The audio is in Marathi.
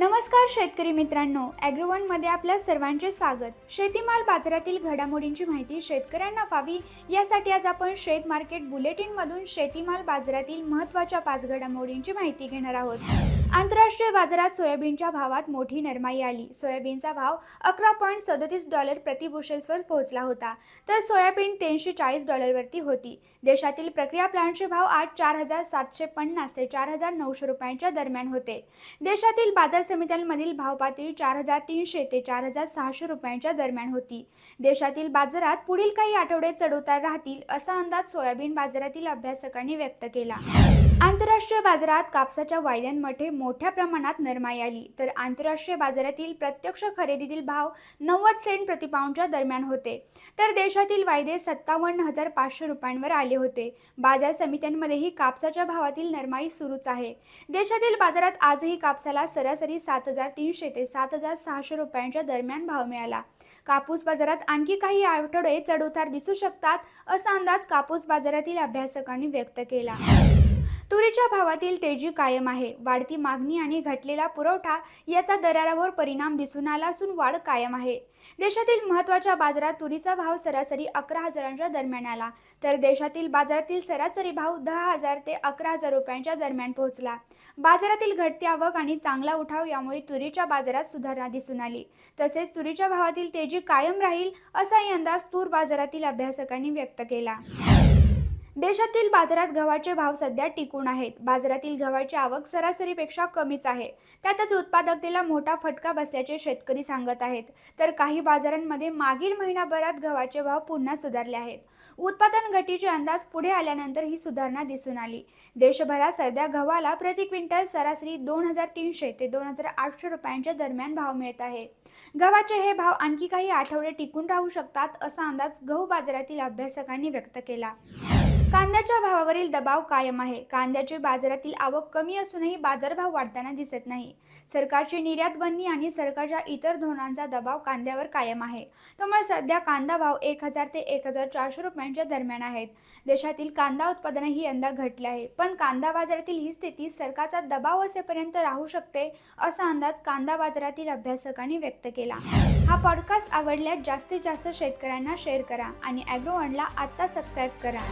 नमस्कार शेतकरी मित्रांनो ॲग्रोवनमध्ये आपल्या सर्वांचे स्वागत. शेतीमाल बाजारातील घडामोडींची माहिती शेतकऱ्यांना व्हावी यासाठी आज आपण शेत मार्केट बुलेटिनमधून शेतीमाल बाजारातील महत्त्वाच्या पाच घडामोडींची माहिती घेणार आहोत. आंतरराष्ट्रीय बाजारात सोयाबीनच्या भावात मोठी नरमाई आली. सोयाबीनचा भाव अकरा पॉईंट सदतीस डॉलर प्रतिबुशेल्सवर पोहोचला होता. तर सोयाबीन तीनशे चाळीस डॉलरवरती होती. देशातील प्रक्रिया प्लांटचे भाव आज चार हजार सातशे पन्नास ते चार हजार नऊशे रुपयांच्या दरम्यान होते. देशातील बाजार समित्यांमधील भाव पातळी चार हजार तीनशे ते चार हजार सहाशे रुपयांच्या दरम्यान होती. देशातील बाजारात पुढील काही आठवडे चढउतार राहतील असा अंदाज सोयाबीन बाजारातील अभ्यासकांनी व्यक्त केला. आंतरराष्ट्रीय बाजारात कापसाच्या वायद्यांमध्ये मोठ्या प्रमाणात नरमाई आली. तर आंतरराष्ट्रीय बाजारातील प्रत्यक्ष खरेदीतील भाव नव्वद सेंट प्रतिपाऊंडच्या दरम्यान होते. तर देशातील वायदे सत्तावन्न हजार पाचशे रुपयांवर आले होते. बाजार समित्यांमध्येही कापसाच्या भावातील नरमाई सुरूच आहे. देशातील बाजारात आजही कापसाला सरासरी सात हजार तीनशे ते सात हजार सहाशे रुपयांच्या दरम्यान भाव मिळाला. कापूस बाजारात आणखी काही आठवडे चढउतार दिसू शकतात असा अंदाज कापूस बाजारातील अभ्यासकांनी व्यक्त केला. तुरीच्या भावातील तेजी कायम आहे. वाढती मागणी आणि घटलेला पुरवठा याचा दरारावर परिणाम दिसून आला असून वाढ कायम आहे. देशातील महत्त्वाच्या बाजारात तुरीचा भाव सरासरी अकरा हजारांच्या दरम्यान आला. तर देशातील बाजारातील सरासरी भाव दहा हजार ते अकरा हजार रुपयांच्या दरम्यान पोहोचला. बाजारातील घटती आवक आणि चांगला उठाव यामुळे तुरीच्या बाजारात सुधारणा दिसून आली. तसेच तुरीच्या भावातील तेजी कायम राहील असाही अंदाज तूर बाजारातील अभ्यासकांनी व्यक्त केला. देशातील बाजारात गव्हाचे भाव सध्या टिकून आहेत. बाजारातील गव्हाची आवक सरासरीपेक्षा कमीच आहे. त्यातच उत्पादकतेला मोठा फटका बसल्याचे शेतकरी सांगत आहेत. तर काही बाजारांमध्ये मागील महिनाभरात गव्हाचे भाव पुन्हा सुधारले आहेत. उत्पादन घटीचे अंदाज पुढे आल्यानंतर ही सुधारणा दिसून आली. देशभरात सध्या गव्हाला प्रति क्विंटल सरासरी दोन हजार तीनशे ते दोन हजार आठशे रुपयांच्या दरम्यान भाव मिळत आहे. गव्हाचे हे भाव आणखी काही आठवडे टिकून राहू शकतात असा अंदाज गहू बाजारातील अभ्यासकांनी व्यक्त केला. भावावरील दबाव कायम आहे. कांद्याचे बाजारातील आवक कमी असूनही बाजारभाव वाढताना दिसत नाही. सरकारची निर्यात बंदी आणि सरकारच्या इतर धोरणांचा दबाव कांद्यावर कायम आहे. त्यामुळे सध्या कांदा भाव एक हजार ते एक हजार चारशे रुपयांच्या दरम्यान आहेत. देशातील कांदा उत्पादनही यंदा घटले आहे. पण कांदा बाजारातील ही स्थिती सरकारचा दबाव असेपर्यंत राहू शकते असा अंदाज कांदा बाजारातील अभ्यासकांनी व्यक्त केला. हा पॉडकास्ट आवडल्यास जास्तीत जास्त शेतकऱ्यांना शेअर करा आणि ॲग्रोवनला आत्ता सबस्क्राईब करा.